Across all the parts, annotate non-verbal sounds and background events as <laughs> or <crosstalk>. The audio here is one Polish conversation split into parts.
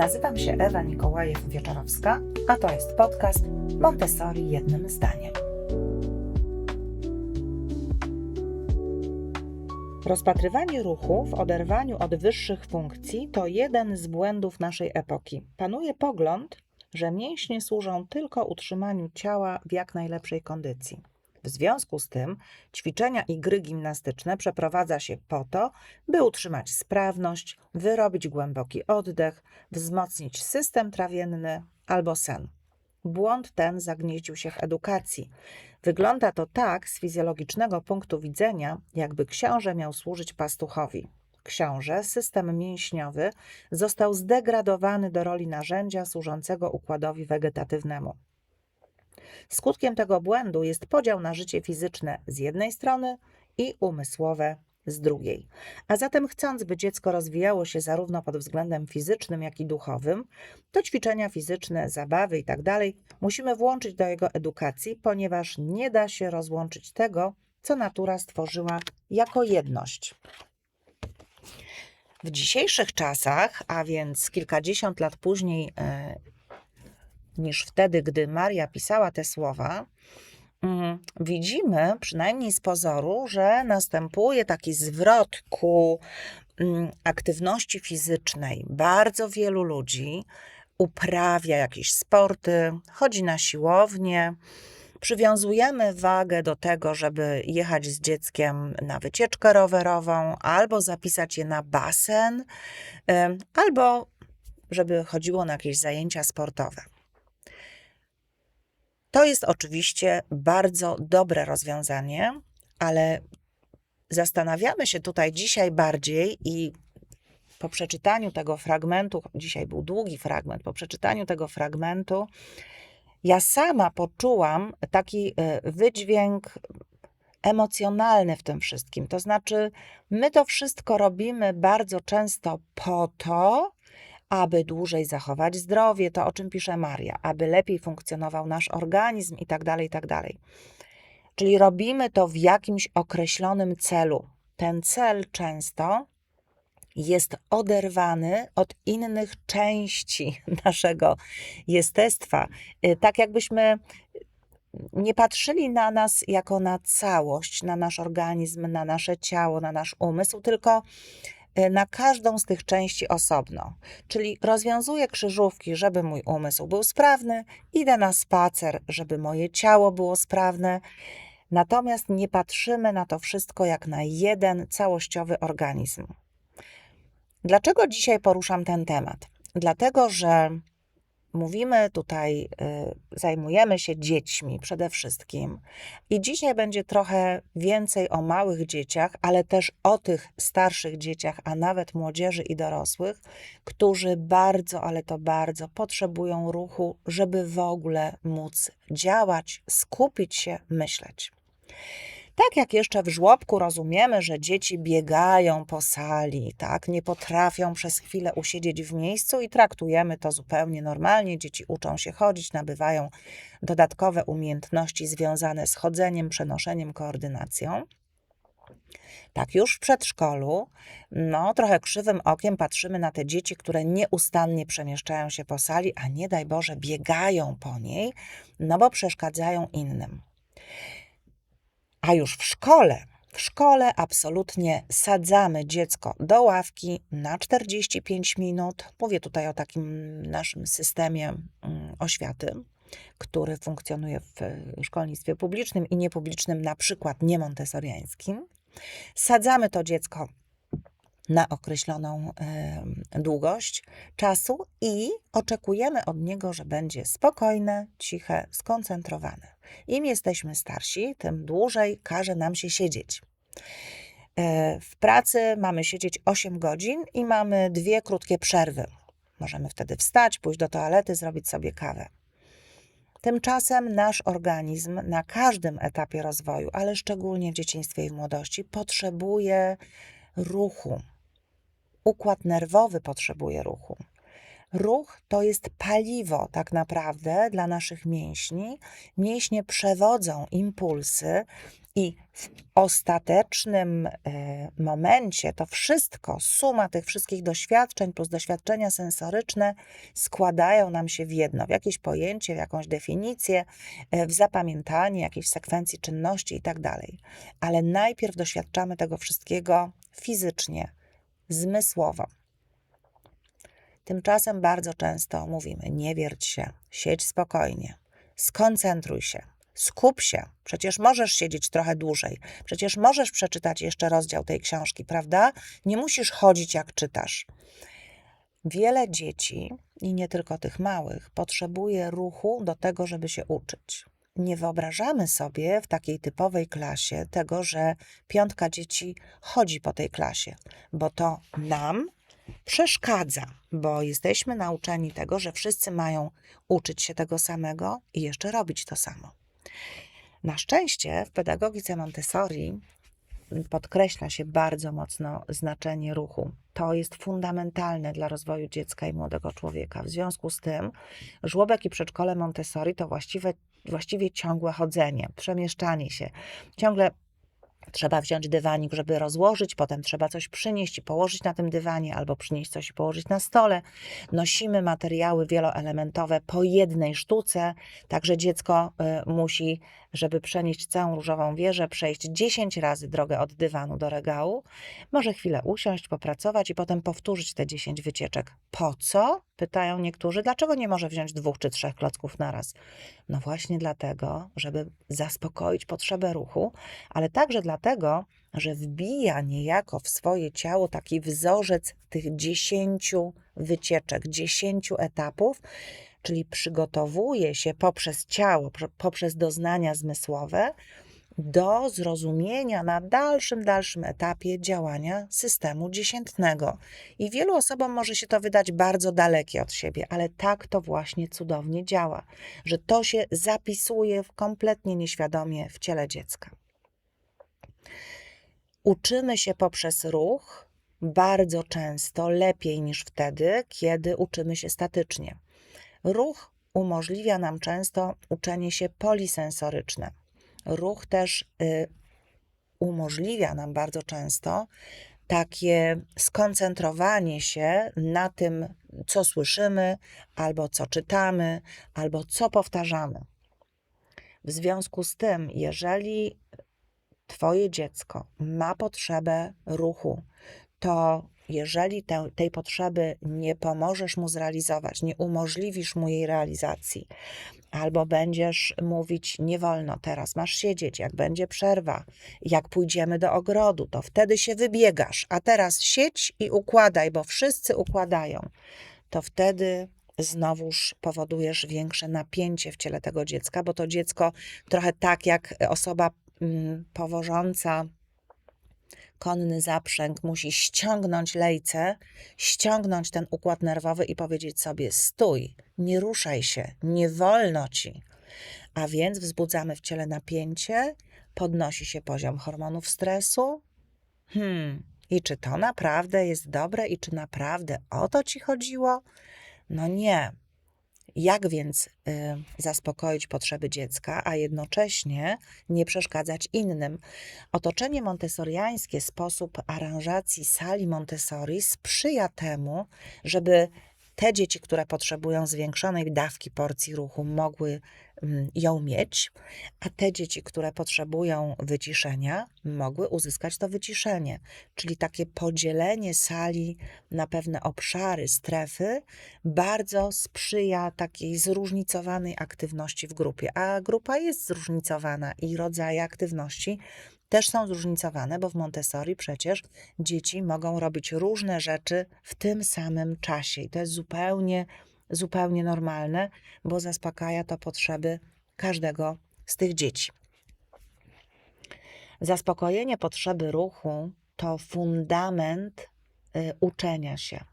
Nazywam się Ewa Nikołajew-Wieczorowska, a to jest podcast Montessori jednym zdaniem. Rozpatrywanie ruchu w oderwaniu od wyższych funkcji to jeden z błędów naszej epoki. Panuje pogląd, że mięśnie służą tylko utrzymaniu ciała w jak najlepszej kondycji. W związku z tym ćwiczenia i gry gimnastyczne przeprowadza się po to, by utrzymać sprawność, wyrobić głęboki oddech, wzmocnić system trawienny albo sen. Błąd ten zagnieździł się w edukacji. Wygląda to tak z fizjologicznego punktu widzenia, jakby książę miał służyć pastuchowi. Książę, system mięśniowy, został zdegradowany do roli narzędzia służącego układowi wegetatywnemu. Skutkiem tego błędu jest podział na życie fizyczne z jednej strony i umysłowe z drugiej. A zatem, chcąc, by dziecko rozwijało się zarówno pod względem fizycznym, jak i duchowym, to ćwiczenia fizyczne, zabawy itd. musimy włączyć do jego edukacji, ponieważ nie da się rozłączyć tego, co natura stworzyła jako jedność. W dzisiejszych czasach, a więc kilkadziesiąt lat później e, niż wtedy, gdy Maria pisała te słowa, mm, widzimy, przynajmniej z pozoru, że następuje taki zwrot ku mm, aktywności fizycznej. Bardzo wielu ludzi uprawia jakieś sporty, chodzi na siłownię. Przywiązujemy wagę do tego, żeby jechać z dzieckiem na wycieczkę rowerową, albo zapisać je na basen, albo żeby chodziło na jakieś zajęcia sportowe. To jest oczywiście bardzo dobre rozwiązanie, ale zastanawiamy się tutaj dzisiaj bardziej i po przeczytaniu tego fragmentu, dzisiaj był długi fragment, po przeczytaniu tego fragmentu, ja sama poczułam taki e, wydźwięk emocjonalny w tym wszystkim. To znaczy, my to wszystko robimy bardzo często po to, aby dłużej zachować zdrowie, to o czym pisze Maria, aby lepiej funkcjonował nasz organizm i tak dalej, i tak dalej. Czyli robimy to w jakimś określonym celu. Ten cel często jest oderwany od innych części <laughs> naszego jestestwa. Y, Tak jakbyśmy nie patrzyli na nas jako na całość, na nasz organizm, na nasze ciało, na nasz umysł, tylko na każdą z tych części osobno. Czyli rozwiązuję krzyżówki, żeby mój umysł był sprawny, idę na spacer, żeby moje ciało było sprawne. Natomiast nie patrzymy na to wszystko jak na jeden całościowy organizm. Dlaczego dzisiaj poruszam ten temat? Dlatego, że mówimy tutaj, y, zajmujemy się dziećmi przede wszystkim. I dzisiaj będzie trochę więcej o małych dzieciach, ale też o tych starszych dzieciach, a nawet młodzieży i dorosłych, którzy bardzo, ale to bardzo potrzebują ruchu, żeby w ogóle móc działać, skupić się, myśleć. Tak jak jeszcze w żłobku rozumiemy, że dzieci biegają po sali, tak, nie potrafią przez chwilę usiedzieć w miejscu i traktujemy to zupełnie normalnie. Dzieci uczą się chodzić, nabywają dodatkowe umiejętności związane z chodzeniem, przenoszeniem, koordynacją. Tak, już w przedszkolu, no, trochę krzywym okiem patrzymy na te dzieci, które nieustannie przemieszczają się po sali, a nie daj Boże, biegają po niej, no bo przeszkadzają innym. A już w szkole, w szkole absolutnie sadzamy dziecko do ławki na 45 minut. Mówię tutaj o takim naszym systemie mm, oświaty, który funkcjonuje w szkolnictwie publicznym i niepublicznym, na przykład nie montessoriańskim. Sadzamy to dziecko na określoną długość czasu i oczekujemy od niego, że będzie spokojne, ciche, skoncentrowane. Im jesteśmy starsi, tym dłużej każe nam się siedzieć. E, W pracy mamy siedzieć 8 godzin i mamy dwie krótkie przerwy. Możemy wtedy wstać, pójść do toalety, zrobić sobie kawę. Tymczasem nasz organizm na każdym etapie rozwoju, ale szczególnie w dzieciństwie i w młodości, potrzebuje ruchu. Układ nerwowy potrzebuje ruchu. Ruch to jest paliwo, tak naprawdę, dla naszych mięśni. Mięśnie przewodzą impulsy I w ostatecznym e, momencie to wszystko, suma tych wszystkich doświadczeń plus doświadczenia sensoryczne składają nam się w jedno, w jakieś pojęcie, w jakąś definicję, e, w zapamiętanie jakiejś sekwencji czynności i tak dalej. Ale najpierw doświadczamy tego wszystkiego fizycznie, zmysłowo. Tymczasem bardzo często mówimy: nie wierć się, siedź spokojnie, skoncentruj się, skup się. Przecież możesz siedzieć trochę dłużej, przecież możesz przeczytać jeszcze rozdział tej książki, prawda? Nie musisz chodzić jak czytasz. Wiele dzieci, i nie tylko tych małych, potrzebuje ruchu do tego, żeby się uczyć. Nie wyobrażamy sobie w takiej typowej klasie tego, że piątka dzieci chodzi po tej klasie, bo to nam przeszkadza, bo jesteśmy nauczeni tego, że wszyscy mają uczyć się tego samego i jeszcze robić to samo. Na szczęście w pedagogice Montessori podkreśla się bardzo mocno znaczenie ruchu. To jest fundamentalne dla rozwoju dziecka i młodego człowieka. W związku z tym żłobek i przedszkole Montessori to właściwie, właściwie ciągłe chodzenie, przemieszczanie się. Ciągle Trzeba wziąć dywanik, żeby rozłożyć, potem trzeba coś przynieść i położyć na tym dywanie, albo przynieść coś i położyć na stole. Nosimy materiały wieloelementowe po jednej sztuce, także dziecko y, musi, żeby przenieść całą różową wieżę, przejść 10 razy drogę od dywanu do regału. Może chwilę usiąść, popracować i potem powtórzyć te 10 wycieczek. Po co? Pytają niektórzy. Dlaczego nie może wziąć dwóch czy trzech klocków naraz? No właśnie dlatego, żeby zaspokoić potrzebę ruchu, ale także dlatego, że wbija niejako w swoje ciało taki wzorzec tych dziesięciu wycieczek, dziesięciu etapów, czyli przygotowuje się poprzez ciało, poprzez doznania zmysłowe do zrozumienia na dalszym, dalszym etapie działania systemu dziesiętnego. I wielu osobom może się to wydać bardzo dalekie od siebie, ale tak to właśnie cudownie działa, że to się zapisuje kompletnie nieświadomie w ciele dziecka. Uczymy się poprzez ruch bardzo często lepiej niż wtedy, kiedy uczymy się statycznie. Ruch umożliwia nam często uczenie się polisensoryczne. Ruch też y, umożliwia nam bardzo często takie skoncentrowanie się na tym, co słyszymy, albo co czytamy, albo co powtarzamy. W związku z tym, jeżeli Twoje dziecko ma potrzebę ruchu, to jeżeli te, tej potrzeby nie pomożesz mu zrealizować, nie umożliwisz mu jej realizacji, albo będziesz mówić, nie wolno teraz, masz siedzieć, jak będzie przerwa, jak pójdziemy do ogrodu, to wtedy się wybiegasz, a teraz siedź i układaj, bo wszyscy układają, to wtedy znowuż powodujesz większe napięcie w ciele tego dziecka, bo to dziecko trochę tak jak osoba mm, powożąca konny zaprzęg musi ściągnąć lejce, ściągnąć ten układ nerwowy i powiedzieć sobie: stój, nie ruszaj się, nie wolno ci. A więc wzbudzamy w ciele napięcie, podnosi się poziom hormonów stresu. Hmm, i czy to naprawdę jest dobre i czy naprawdę o to ci chodziło? No nie. Jak więc y, zaspokoić potrzeby dziecka, a jednocześnie nie przeszkadzać innym? Otoczenie montessoriańskie, sposób aranżacji sali Montessori sprzyja temu, żeby te dzieci, które potrzebują zwiększonej dawki porcji ruchu, mogły ją mieć, a te dzieci, które potrzebują wyciszenia, mogły uzyskać to wyciszenie. Czyli takie podzielenie sali na pewne obszary, strefy, bardzo sprzyja takiej zróżnicowanej aktywności w grupie. A grupa jest zróżnicowana i rodzaje aktywności też są zróżnicowane, bo w Montessori przecież dzieci mogą robić różne rzeczy w tym samym czasie i to jest zupełnie, zupełnie normalne, bo zaspokaja to potrzeby każdego z tych dzieci. Zaspokojenie potrzeby ruchu to fundament y, uczenia się.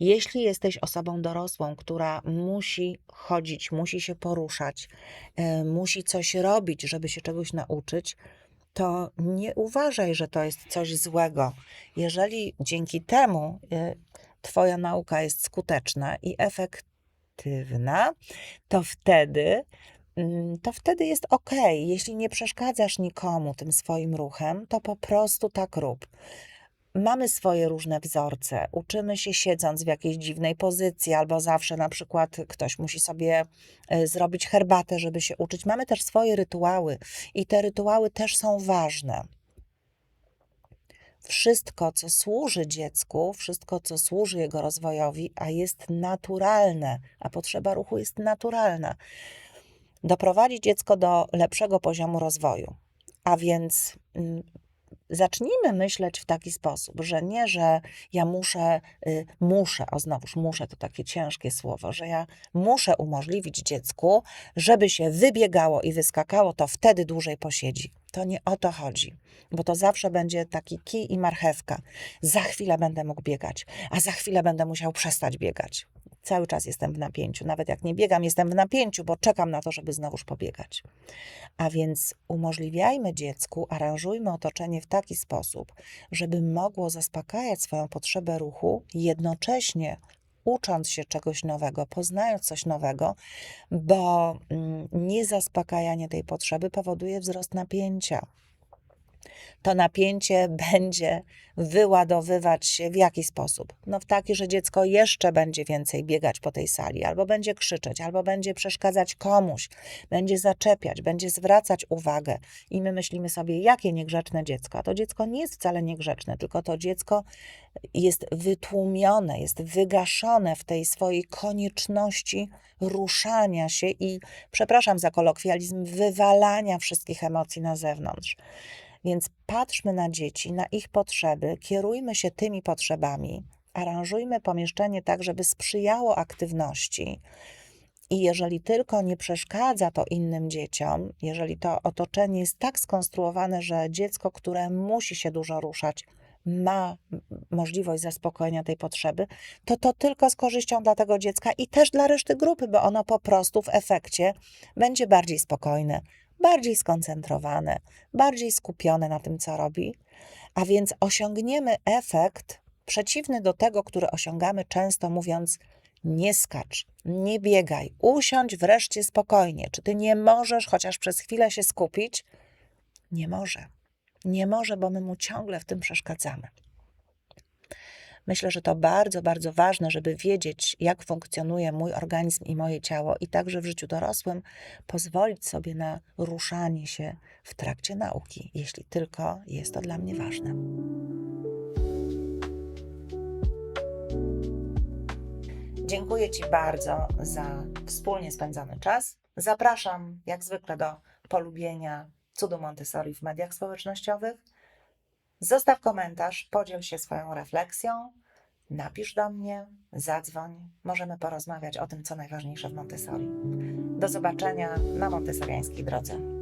Jeśli jesteś osobą dorosłą, która musi chodzić, musi się poruszać, y, musi coś robić, żeby się czegoś nauczyć, to nie uważaj, że to jest coś złego. Jeżeli dzięki temu y, Twoja nauka jest skuteczna i efektywna, to wtedy mm, to wtedy jest ok. Jeśli nie przeszkadzasz nikomu tym swoim ruchem, to po prostu tak rób. Mamy swoje różne wzorce. Uczymy się siedząc w jakiejś dziwnej pozycji, albo zawsze na przykład ktoś musi sobie e, zrobić herbatę, żeby się uczyć. Mamy też swoje rytuały i te rytuały też są ważne. Wszystko, co służy dziecku, wszystko, co służy jego rozwojowi, a jest naturalne, a potrzeba ruchu jest naturalna, doprowadzi dziecko do lepszego poziomu rozwoju. A więc mm, zacznijmy myśleć w taki sposób, że nie, że ja muszę, y, muszę, o znowuż muszę to takie ciężkie słowo, że ja muszę umożliwić dziecku, żeby się wybiegało i wyskakało, to wtedy dłużej posiedzi. To nie o to chodzi, bo to zawsze będzie taki kij i marchewka. Za chwilę będę mógł biegać, a za chwilę będę musiał przestać biegać. Cały czas jestem w napięciu. Nawet jak nie biegam, jestem w napięciu, bo czekam na to, żeby znowuż pobiegać. A więc umożliwiajmy dziecku, aranżujmy otoczenie w taki sposób, żeby mogło zaspokajać swoją potrzebę ruchu, jednocześnie ucząc się czegoś nowego, poznając coś nowego, bo mm, niezaspokajanie tej potrzeby powoduje wzrost napięcia. To napięcie <laughs> będzie wyładowywać się w jaki sposób? No w taki, że dziecko jeszcze będzie więcej biegać po tej sali, albo będzie krzyczeć, albo będzie przeszkadzać komuś, będzie zaczepiać, będzie zwracać uwagę. I my myślimy sobie, jakie niegrzeczne dziecko. A to dziecko nie jest wcale niegrzeczne, tylko to dziecko jest wytłumione, jest wygaszone w tej swojej konieczności ruszania się i, przepraszam za kolokwializm, wywalania wszystkich emocji na zewnątrz. Więc patrzmy na dzieci, na ich potrzeby, kierujmy się tymi potrzebami, aranżujmy pomieszczenie tak, żeby sprzyjało aktywności. I jeżeli tylko nie przeszkadza to innym dzieciom, jeżeli to otoczenie jest tak skonstruowane, że dziecko, które musi się dużo ruszać, ma możliwość zaspokojenia tej potrzeby, to to tylko z korzyścią dla tego dziecka i też dla reszty grupy, bo ono po prostu w efekcie będzie bardziej spokojne, bardziej skoncentrowane, bardziej skupione na tym, co robi, a więc osiągniemy efekt przeciwny do tego, który osiągamy często mówiąc: nie skacz, nie biegaj, usiądź wreszcie spokojnie. Czy ty nie możesz chociaż przez chwilę się skupić? Nie może. Nie może, bo my mu ciągle w tym przeszkadzamy. Myślę, że to bardzo, bardzo ważne, żeby wiedzieć, jak funkcjonuje mój organizm i moje ciało, i także w życiu dorosłym pozwolić sobie na ruszanie się w trakcie nauki, jeśli tylko jest to dla mnie ważne. Dziękuję Ci bardzo za wspólnie spędzony czas. Zapraszam, jak zwykle, do polubienia cudu Montessori w mediach społecznościowych. Zostaw komentarz, podziel się swoją refleksją, napisz do mnie, zadzwoń. Możemy porozmawiać o tym, co najważniejsze w Montessori. Do zobaczenia na montessoriańskiej drodze.